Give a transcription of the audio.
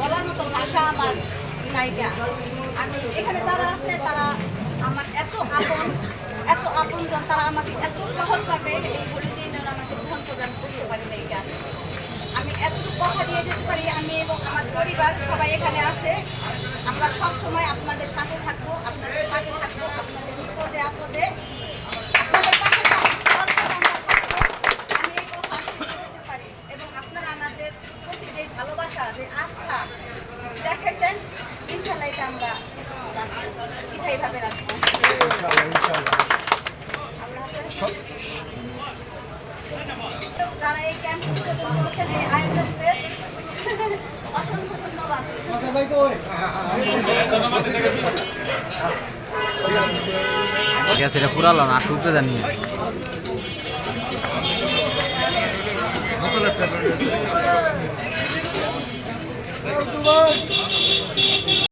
বলার মতো ভাষা আমার নায়িকা আমি এখানে যারা আছে তারা আমার এত আপন এত আপনজন তারা আমাকে এত সহজভাবে এই হলিডে আমাকে গ্রহণ করবে আমি বুঝতে পারি না এইটা আমি এতটুকু কথা দিয়ে যেতে পারি, আমি এবং আমার পরিবার সবাই এখানে আছে। আমরা সবসময় আপনাদের সাথে থাকব আপনাদের পাশে থাকব আপনাদের বিপদে আপদে আপনাদের পাশে থাকব, সর্বদা আমরা থাকব। আমি এই কথা আশ্বাস করতে পারি এবং আপনারা আমাদের প্রতি যে ভালোবাসা যে আস্থা দেখাইছেন ইনশাল্লাহ এটা আমরা এটা এইভাবে রাখব। আল্লাহ হাফেজ। যারা এই ক্যাম্প করেছেন এই আয়োজকদের অসংখ্য ধন্যবাদ। গ্যাস এটা পুরালো না আটটু উপরে জানি Bye.